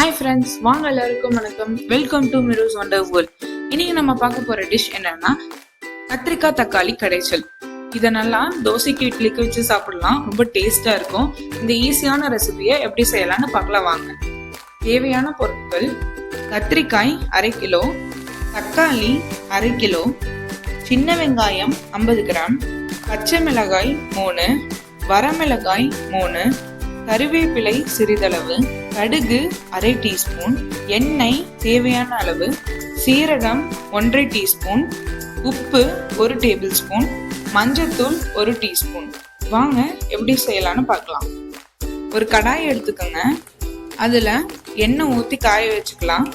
Hi friends வாங்க எல்லாருக்கும் வணக்கம். Welcome to Miros wonder world இன்னைக்கு நம்ம பார்க்க போற டிஷ் என்னன்னா கத்திரிக்காய் தக்காளி கடைச்சல். இதை நல்லா தோசைக்கு இட்லிக்கு வச்சு சாப்பிடலாம். ரொம்ப டேஸ்டா இருக்கும். இந்த ஈஸியான ரெசிபியை எப்படி செய்யலாம்னு பார்க்கலாம் வாங்க. தேவையான பொருட்கள் கத்திரிக்காய் அரை கிலோ தக்காளி அரை கிலோ சின்ன வெங்காயம் ஐம்பது கிராம் பச்சை மிளகாய் மூணு வரமிளகாய் மூணு கருவேப்பிலை சிறிதளவு கடுகு அரை டீஸ்பூன் எண்ணெய் தேவையான அளவு சீரகம் ஒன்றரை டீஸ்பூன் உப்பு ஒரு டேபிள் ஸ்பூன் மஞ்சத்தூள் ஒரு டீஸ்பூன். வாங்க எப்படி செய்யலான்னு பார்க்கலாம். ஒரு கடாய் எடுத்துக்கோங்க. அதில் எண்ணெய் ஊற்றி காய வச்சுக்கலாம்.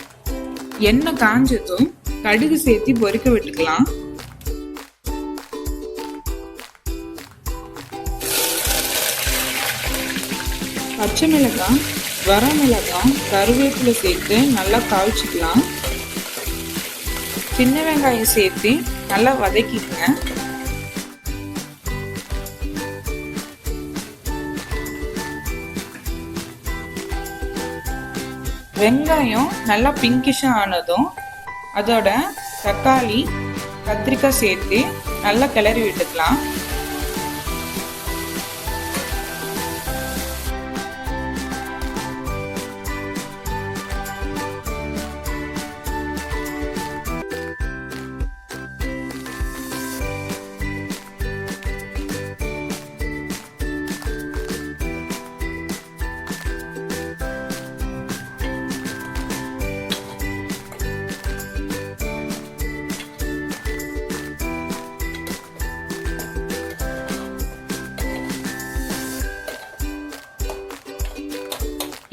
எண்ணெய் காஞ்சதும் கடுகு சேர்த்து பொரிக்க விட்டுக்கலாம். பச்சை மிளகாய் வரமிளகாய் கருவேப்பிலை சேர்த்து நல்லா காய்ச்சிக்கலாம் சின்ன வெங்காயம் சேர்த்து நல்லா வதக்கிக்கங்க. வெங்காயம் நல்லா பிங்கிஷாக ஆனதும் அதோட தக்காளி கத்திரிக்காய் சேர்த்து நல்லா கிளறி விட்டுக்கலாம்.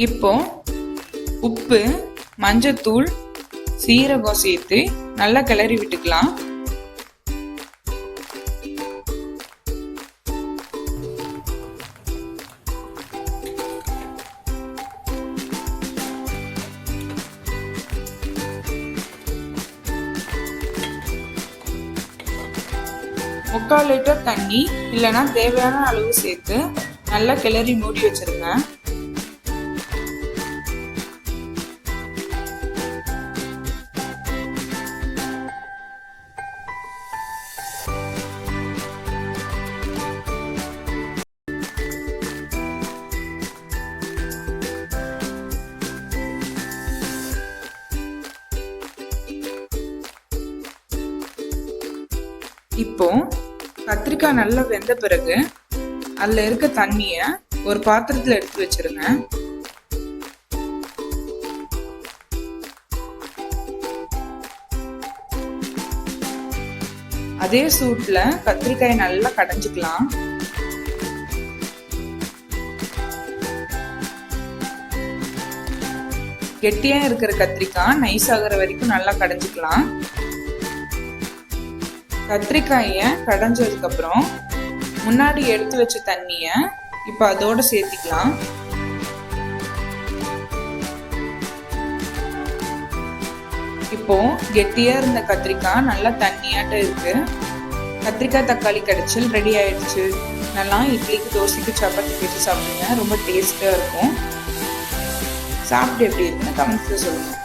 இப்போ உப்பு மஞ்சத்தூள் சீரகம் சேர்த்து நல்லா கிளறி விட்டுக்கலாம். முக்கால் லிட்டர் தண்ணி இல்லைன்னா தேவையான அளவு சேர்த்து நல்லா கிளறி மூடி வச்சிருங்க. இப்போ கத்திரிக்காய் நல்லா வெந்த பிறகு அதில் இருக்க தண்ணியை ஒரு பாத்திரத்தில் எடுத்து வச்சிருங்க. அதே சூட்டில் கத்திரிக்காயை நல்லா கடைஞ்சிக்கலாம். கெட்டியாக இருக்கிற கத்திரிக்காய் நைஸ் ஆகுற வரைக்கும் நல்லா கடைஞ்சிக்கலாம். கத்திரிக்காயை கடைஞ்சதுக்கு அப்புறம் முன்னாடி எடுத்து வச்ச தண்ணியை இப்போ அதோடு சேர்த்திக்கலாம். இப்போ கெட்டியா இருந்த கத்திரிக்காய் நல்லா தண்ணியாட்ட இருக்கு. கத்திரிக்காய் தக்காளி கடைச்சல் ரெடி ஆயிடுச்சு. நல்லா இட்லிக்கு தோசைக்கு சப்பாத்தி வச்சு சாப்பிடுங்க. ரொம்ப டேஸ்டா இருக்கும். சாப்பிட்டு எப்படி இருக்குன்னு கமெண்ட்ஸ்ல சொல்லுங்க.